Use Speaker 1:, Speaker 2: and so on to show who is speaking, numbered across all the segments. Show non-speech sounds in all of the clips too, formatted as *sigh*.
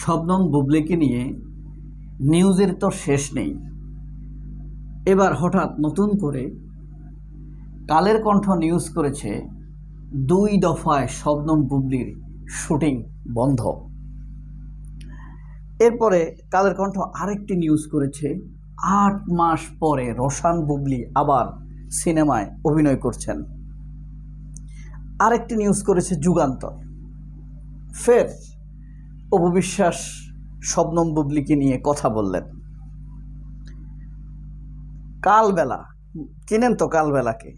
Speaker 1: শবনম বুবলিকে নিয়ে নিউজের তো শেষ নেই। এবার হঠাৎ নতুন করে কালের কণ্ঠ নিউজ করেছে দুই দফায় শবনম বুবলির শুটিং বন্ধ। এরপরে কালের কণ্ঠ আরেকটি নিউজ করেছে, আট মাস পরে রোশান বুবলি আবার সিনেমায় অভিনয় করছেন। আরেকটি নিউজ করেছে যুগান্তর। ফের অপবিশ্বাস শবনম বুবলিকে নিয়ে কথা বললেন। কালবেলা, চিনেন তো কালবেলাকে?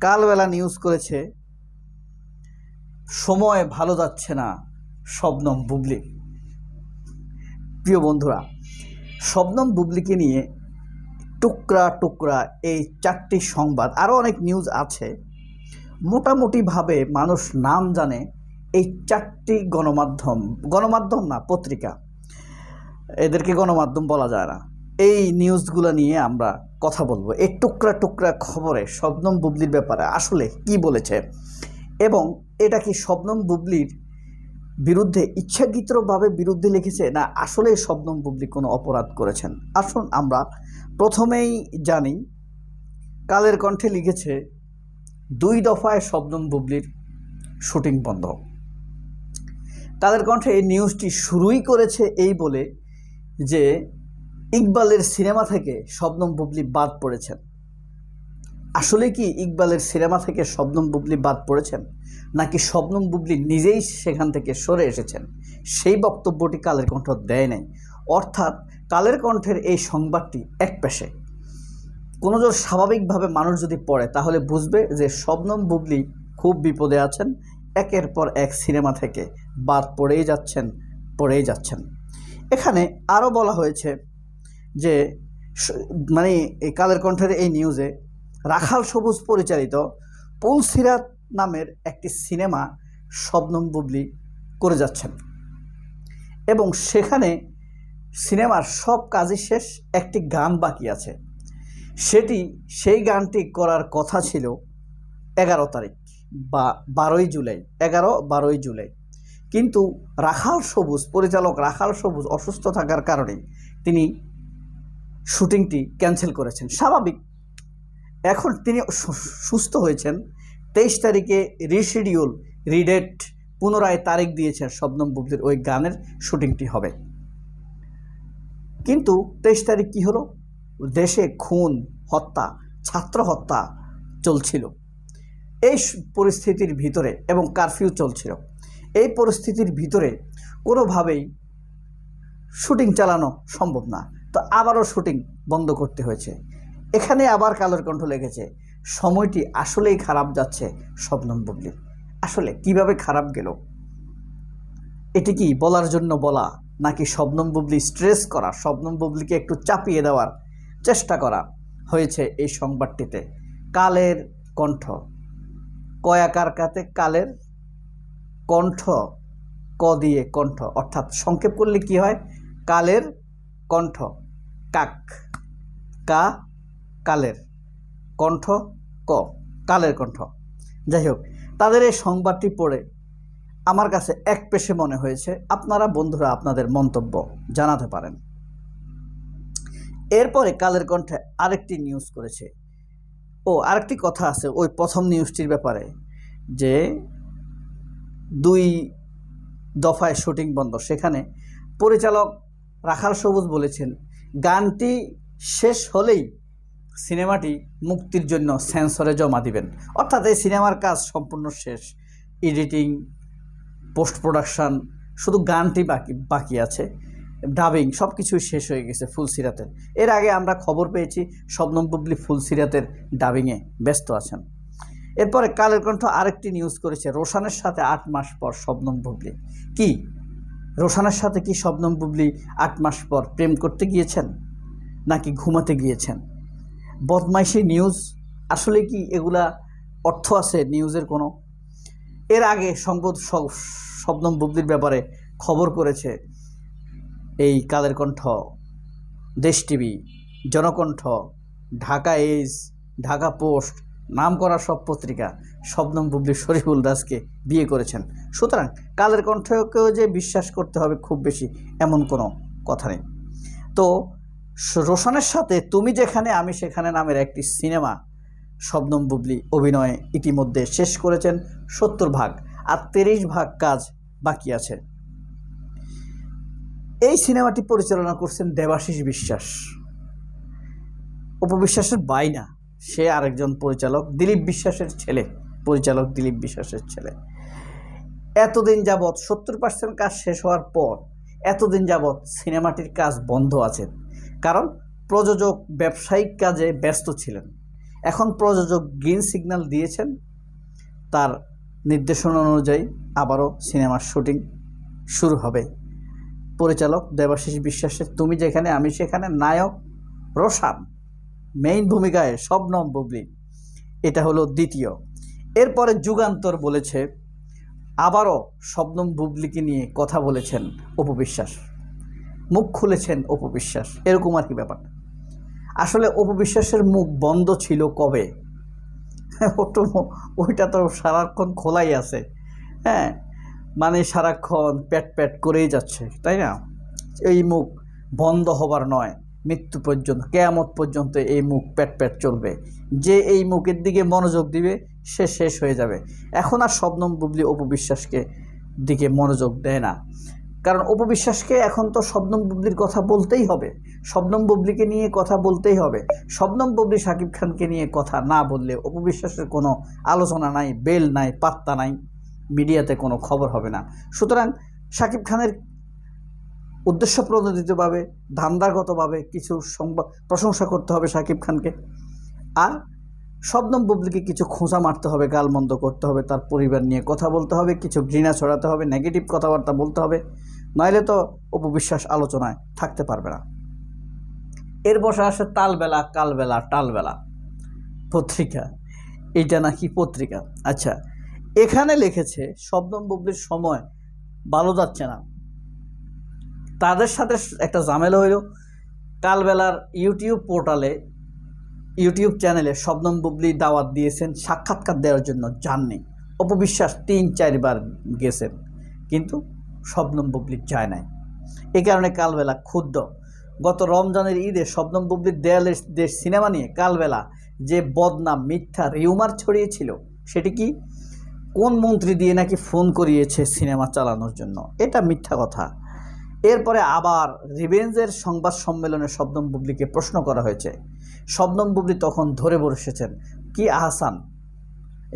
Speaker 1: কালবেলা নিউজ করেছে, সময় ভালো যাচ্ছে না শবনম বুবলি। প্রিয় বন্ধুরা, শবনম বুবলিকে নিয়ে টুকরা টুকরা এই চারটি সংবাদ আরও অনেক নিউজ আছে। মোটামুটিভাবে মানুষ নাম জানে এই চারটি গণমাধ্যম গণমাধ্যম না, পত্রিকা, এদেরকে গণমাধ্যম বলা যায় না। এই নিউজগুলো নিয়ে আমরা কথা বলব। এই টুকরা টুকরা খবরে শবনম বুবলির ব্যাপারে আসলে কি বলেছে এবং এটা কি শবনম বুবলির বিরুদ্ধে ইচ্ছাকৃতভাবে বিরুদ্ধে লিখেছে না আসলে শবনম বুবলি কোনো অপরাধ করেছেন? আসুন আমরা প্রথমেই জানি, কালের কণ্ঠে লিখেছে, দুই দফায় শবনম বুবলির শুটিং বন্ধ। কালের কণ্ঠে এই নিউজটি শুরুই করেছে এই বলে যে ইকবালের সিনেমা থেকে শবনম বুবলি বাদ পড়েছেন। আসলে কি ইকবালের সিনেমা থেকে শবনম বুবলি বাদ পড়েছেন? নাকি শবনম বুবলি নিজেই সেখান থেকে সরে এসেছেন? সেই বক্তব্যটি কালের কণ্ঠ দেয় নাই। অর্থাৎ কালের কণ্ঠের এই সংবাদটি এক পেশে। কোনো জোর স্বাভাবিকভাবে মানুষ যদি পড়ে, তাহলে বুঝবে যে শবনম বুবলি খুব বিপদে আছেন একের পর এক সিনেমা থেকে বাদ পড়েই যাচ্ছেন পড়েই যাচ্ছেন। এখানে আরও বলা হয়েছে যে মানে এই কালের কণ্ঠের এই নিউজে রাখাল সবুজ পরিচালিত পুলসিরাত নামের একটি সিনেমা শবনম বুবলি করে যাচ্ছেন। এবং সেখানে সিনেমার সব কাজই শেষ, একটি গান বাকি আছে। সেটি, সেই গানটি করার কথা ছিল এগারো তারিখ। বা বারোই জুলাই, এগারো, বারোই জুলাই। কিন্তু রাখাল সবুজ, পরিচালক রাখাল সবুজ অসুস্থ থাকার কারণে তিনি শুটিংটি ক্যান্সেল করেছেন। স্বাভাবিক। এখন তিনি সুস্থ হয়েছেন। তেইশ তারিখে রিশিডিউল, রিডেট পুনরায় তারিখ দিয়েছেন শবনম বুবলির ওই গানের শুটিংটি হবে। কিন্তু তেইশ তারিখ কী হলো? দেশে খুন, হত্যা, ছাত্র হত্যা চলছিল। এই পরিস্থিতির ভিতরে এবং কারফিউ চলছিল। এই পরিস্থিতির ভিতরে কোনোভাবেই শুটিং চালানো সম্ভব না। তো আবারও শুটিং বন্ধ করতে হয়েছে। এখানে আবার কালোর কণ্ঠ লেগেছে। সময়টি আসলেই খারাপ যাচ্ছে শবনম বুবলির আসলে কীভাবে খারাপ গেল? এটি কি বলার জন্য বলা, নাকি শবনম বুবলি স্ট্রেস করা শবনম বুবলিকে একটু চাপিয়ে দেওয়ার চেষ্টা করা হয়েছে এই সংবাদটিতে? কালের কণ্ঠ। কয়াকার কাতে কালের কণ্ঠ ক দিয়ে কণ্ঠ, অর্থাৎ সংক্ষেপ করলে কি হয়? কালের কণ্ঠ, কাক, কা, কালের কণ্ঠ, ক, কালের কণ্ঠ। যাই হোক, তাদের এই সংবাদটি পড়ে আমার কাছে এক পেশে মনে হয়েছে। আপনারা বন্ধুরা আপনাদের মন্তব্য জানাতে পারেন। এরপরে কালের কণ্ঠে আরেকটি নিউজ করেছে। ও, আরেকটি কথা আছে ওই প্রথম নিউজটির ব্যাপারে, যে দুই দফায় শুটিং বন্ধ। সেখানে পরিচালক রাখাল সবুজ বলেছেন, গানটি শেষ হলেই সিনেমাটি মুক্তির জন্য সেন্সরে জমা দিবেন। অর্থাৎ এই সিনেমার কাজ সম্পূর্ণ শেষ। এডিটিং পোস্ট প্রোডাকশান শুধু গানটি বাকি বাকি আছে। ডাবিং সব কিছুই শেষ হয়ে গেছে ফুল সিরাতের। এর আগে আমরা খবর পেয়েছি, শবনম বুবলি ফুল সিরাতের ডাবিংয়ে ব্যস্ত আছেন। এরপরে কালের কণ্ঠ আরেকটি নিউজ করেছে, রোশানের সাথে আট মাস পর শবনম বুবলি কি? রোশানের সাথে কি শবনম বুবলি আট মাস পর প্রেম করতে গিয়েছেন? নাকি ঘুমাতে গিয়েছেন? বদমাইশি নিউজ আসলে কি এগুলা অর্থ আছে নিউজের কোনো? এর আগে সংবাদ শবনম বুবলির ব্যাপারে খবর করেছে এই Kaler Kantho. Desh TV, Janakantha, Dhaka Age Dhaka Post নাম করা সব পত্রিকা, শবনম বুবলি শরীফুল দাসকে বিয়ে করেছেন। সুতরাং কালের কণ্ঠকেও যে বিশ্বাস করতে হবে খুব বেশি এমন কোনো কথা নেই। তো রোশনের সাথে তুমি যেখানে, আমি সেখানে নামের একটি সিনেমা, শবনম বুবলি অভিনয়ে ইতিমধ্যে শেষ করেছেন সত্তর ভাগ। আর তিরিশ ভাগ কাজ বাকি আছে। এই সিনেমাটি পরিচালনা করছেন দেবাশিস বিশ্বাস। উপবিশ্বাসের বাইনা, সে আরেকজন পরিচালক, দিলীপ বিশ্বাসের ছেলে, পরিচালক দিলীপ বিশ্বাসের ছেলে। এতদিন যাবৎ সত্তর পার্সেন্ট কাজ শেষ হওয়ার পর এতদিন যাবৎ সিনেমাটির কাজ বন্ধ আছে কারণ প্রযোজক ব্যবসায়িক কাজে ব্যস্ত ছিলেন। এখন প্রযোজক গ্রিন সিগন্যাল দিয়েছেন। তার নির্দেশনা অনুযায়ী আবারও সিনেমার শুটিং শুরু হবে। পরিচালক দেবাশিস বিশ্বাসের তুমি যেখানে, আমি সেখানে নায়ক রোশান মেইন ভূমিকায় শবনম বুবলি, এটা হলো দ্বিতীয়। এরপরে যুগান্তর বলেছে, আবারও শবনম বুবলিকে নিয়ে কথা বলেছেন উপবিশ্বাস মুখ খুলেছেন উপবিশ্বাস এরকম আর কি ব্যাপার। আসলে উপবিশ্বাসের মুখ বন্ধ ছিল কবে? *laughs* ওটা তো সারাক্ষণ খোলাই আছে। হ্যাঁ মানে সারাক্ষণ প্যাট প্যাট করেই যাচ্ছে, তাই না? এই মুখ বন্ধ হবার নয়, মৃত্যু পর্যন্ত, কেয়ামত পর্যন্ত এই মুখ প্যাট প্যাট চলবে। যে এই মুখের দিকে মনোযোগ দিবে, সে শেষ হয়ে যাবে। এখন আর শবনম বুবলি অপবিশ্বাসকে দিকে মনোযোগ দেয় না। কারণ অপবিশ্বাসকে এখন তো শবনম বুবলির কথা বলতেই হবে। শবনম বুবলিকে নিয়ে কথা বলতেই হবে। শবনম বুবলি শাকিব খানকে নিয়ে কথা না বললে অপবিশ্বাসের কোনো আলোচনা নাই, বেল নাই, পাত্তা নাই। মিডিয়াতে কোনো খবর হবে না। সুতরাং শাকিব খানের উদ্দেশ্য প্রণোদিতভাবে, ধান্দাগতভাবে কিছু সংবাদ প্রশংসা করতে হবে শাকিব খানকে। আর শবনম বুবলিকে কিছু খোঁচা মারতে হবে, গালমন্দ করতে হবে, তার পরিবার নিয়ে কথা বলতে হবে, কিছু ঘৃণা ছড়াতে হবে নেগেটিভ কথাবার্তা বলতে হবে, নইলে তো অপবিশ্বাস আলোচনায় থাকতে পারবে না। এর বসে আসে তালবেলা, কালবেলা, টালবেলা পত্রিকা। এইটা নাকি পত্রিকা? আচ্ছা এখানে লিখেছে, শবনম বুবলির সময় ভালো যাচ্ছে না। তাদের সাথে একটা ঝামেলা হইল। কালবেলার ইউটিউব পোর্টালে, ইউটিউব চ্যানেলে শবনম বুবলি দাওয়াত দিয়েছেন সাক্ষাৎকার দেওয়ার জন্য যাননি অপবিশ্বাস তিন, চারবার গেছেন, কিন্তু শবনম বুবলি যায় নাই। এ কারণে কালবেলা ক্ষুদ্র গত রমজানের ঈদে শবনম বুবলির দেয়ালের দেশ সিনেমা নিয়ে কালবেলা যে বদনাম, মিথ্যা রিউমার ছড়িয়েছিল, সেটি কি? কোন মন্ত্রী দিয়ে নাকি ফোন করিয়েছে সিনেমা চালানোর জন্য? এটা মিথ্যা কথা। এরপরে আবার রিভেঞ্জের সংবাদ সম্মেলনে শবনম বুবলিকে প্রশ্ন করা হয়েছে। শবনম বুবলি তখন ধরে বসেছেন, কি আহসান?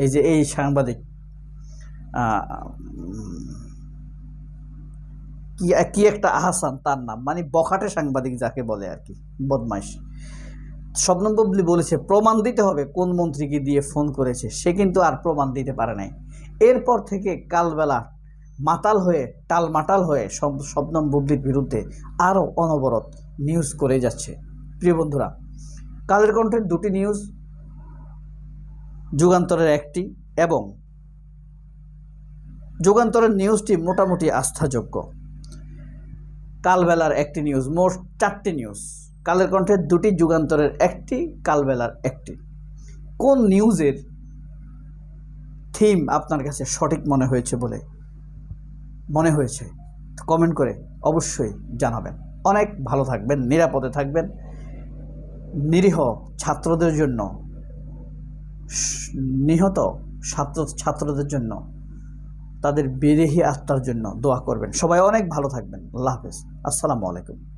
Speaker 1: এই যে এই সাংবাদিক কি কি একটা আহসান তার নাম? মানে বখাটে সাংবাদিক যাকে বলে আর কি, বদমাইশ। শবনম বুবলি বলেছে, প্রমাণ দিতে হবে কোন মন্ত্রীকে দিয়ে ফোন করেছে। সে কিন্তু আর প্রমাণ দিতে পারে নাই। এরপর থেকে কালবেলা মাতাল হয়ে, টালমাটাল হয়ে শব- শবনম বুবলির বিরুদ্ধে আরও অনবরত নিউজ করে যাচ্ছে। প্রিয় বন্ধুরা, কালের কণ্ঠের দুটি নিউজ যুগান্তরের একটি এবং যুগান্তরের নিউজটি মোটামুটি আস্থাযোগ্য। কালবেলার একটি নিউজ মোট চারটি নিউজ কালের কণ্ঠের দুটি, যুগান্তরের একটি, কালবেলার একটি। কোন নিউজের থিম আপনার কাছে সঠিক মনে হয়েছে বলে মনে হয়েছে কমেন্ট করে অবশ্যই জানাবেন। অনেক ভালো থাকবেন, নিরাপদে থাকবেন। নিরীহ ছাত্রদের জন্য, নিহত ছাত্র, ছাত্রদের জন্য, তাদের বিদেহী আত্মার জন্য দোয়া করবেন। সবাই অনেক ভালো থাকবেন। আল্লাহ হাফেজ। আসসালামু আলাইকুম।